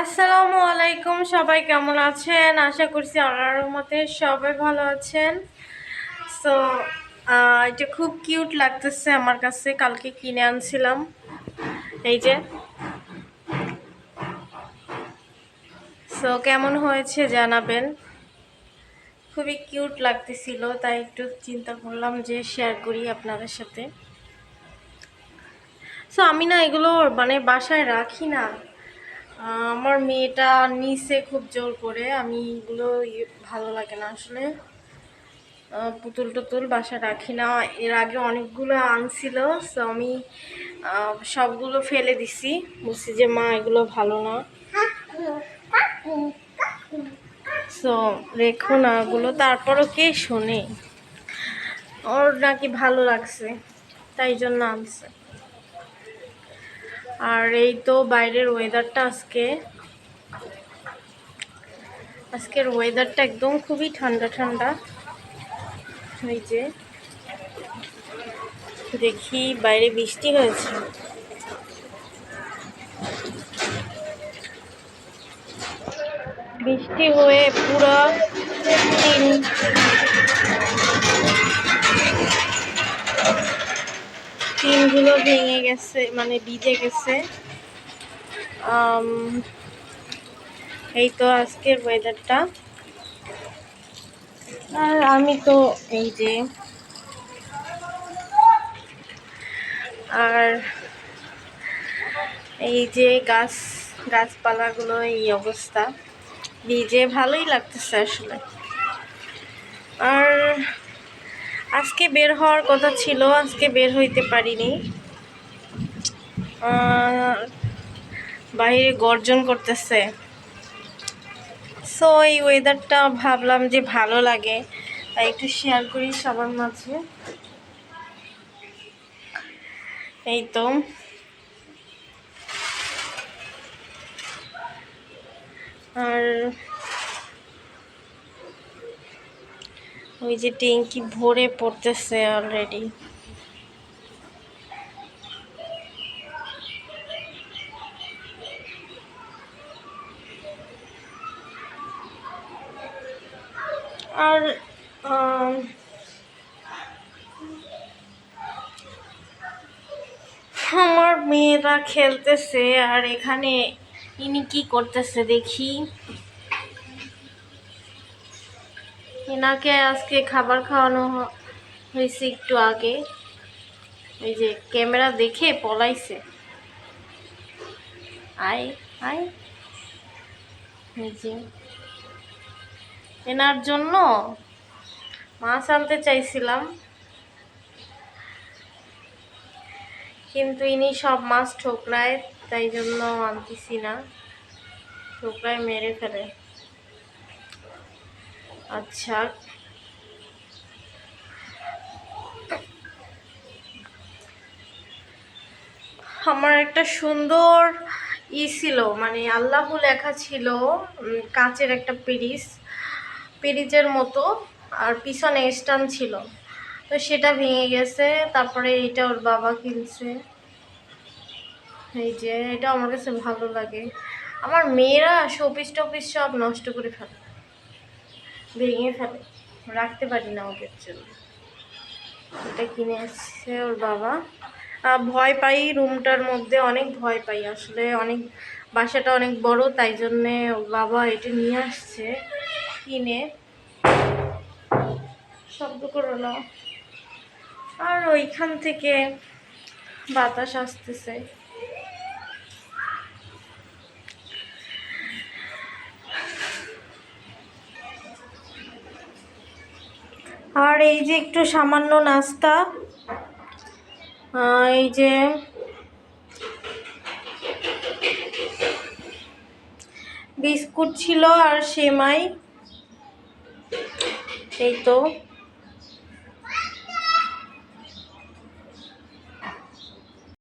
আসসালামু আলাইকুম, সবাই কেমন আছেন? আশা করছি আল্লাহর রহমতে সবাই ভালো আছেন। সো এটা খুব কিউট লাগতেছে আমার কাছে, কালকে কিনে আনছিলাম। এই যে। সো কেমন হয়েছে জানাবেন। খুবই কিউট লাগতেছিল, তাই একটু চিন্তা করলাম যে শেয়ার করি আপনাদের সাথে। সো আমি না এগুলো মানে বাসায় রাখি না। আমার মেয়েটা নিচে খুব জোর করে, আমি এগুলো ইয়ে ভালো লাগে না আসলে। পুতুল টুতুল বাসা রাখি না। এর আগে অনেকগুলো আনছিল সো আমি সবগুলো ফেলে দিছি। বলছি যে, মা, এগুলো ভালো না। সো রেখো না ওগুলো তারপরও কে শোনে? ওর নাকি ভালো লাগছে, তাই জন্য আনছে। আর এই তো বাইরের ওয়েদারটা আজকে। আজকের ওয়েদারটা একদম খুবই ঠান্ডা ঠান্ডা। এই যে, দেখি বাইরে বৃষ্টি হয়েছে। বৃষ্টি হয়ে পুরো টিনগুলো ভেঙে গেছে মানে ভিজে গেছে। এই তো আজকের ওয়েদারটা আর আমি তো এই যে, আর এই যে গাছ, গাছপালাগুলো, এই অবস্থা। ভিজে ভালোই লাগতেছে আসলে। আর আজকে বের হওয়ার কথা ছিল, আজকে বের হইতে পারিনি। বাইরে গর্জন করতেছে। সো এই ওয়েদারটা ভাবলাম যে ভালো লাগে। তাই একটু শেয়ার করি সবার মাঝে। এই তো। আর ওই যে ট্যাঙ্কি ভরে পড়তেছে অলরেডি আর আমার মেয়েরা খেলতেছে আর এখানে ইনি কি করতেছে দেখি। এনাকে আজকে খাবার খাওয়ানো হয়েছে একটু আগে। এই যে ক্যামেরা দেখে পলাইছে। আয় আয়। যে। এনার জন্য মাছ আনতে চাইছিলাম। কিন্তু ইনি সব মাছ ঠোকরায়, তাই জন্য আনতেছি না। ঠোকরায় মেরে ফেলে। আচ্ছা। আমার একটা সুন্দর ই ছিল মানে আল্লাহ লেখা ছিল কাচের একটা পেরিস, পিরিজের মতো, আর পিছনে স্টান ছিল। তো সেটা ভেঙে গেছে, তারপরে এটা ওর বাবা কিনছে। এই যে এটা আমার কাছে ভালো লাগে। আমার মেয়েরা শোপিস টপিস সব নষ্ট করে ফেলে। ভেঙে ফেলে। রাখতে পারি না ওদের জন্য। এটা কিনে এসছে ওর বাবা। ভয় পাই রুমটার মধ্যে, অনেক ভয় পাই। আসলে অনেক, বাসাটা অনেক বড়, তাই জন্যে ওর বাবা এটা নিয়ে আসছে, কিনে। শব্দ করো না। আর ওইখান থেকে বাতাস আসতেছে। আর এই যে একটু সামান্য নাস্তা এই যে বিস্কুট ছিল আর সেমাই এই তো।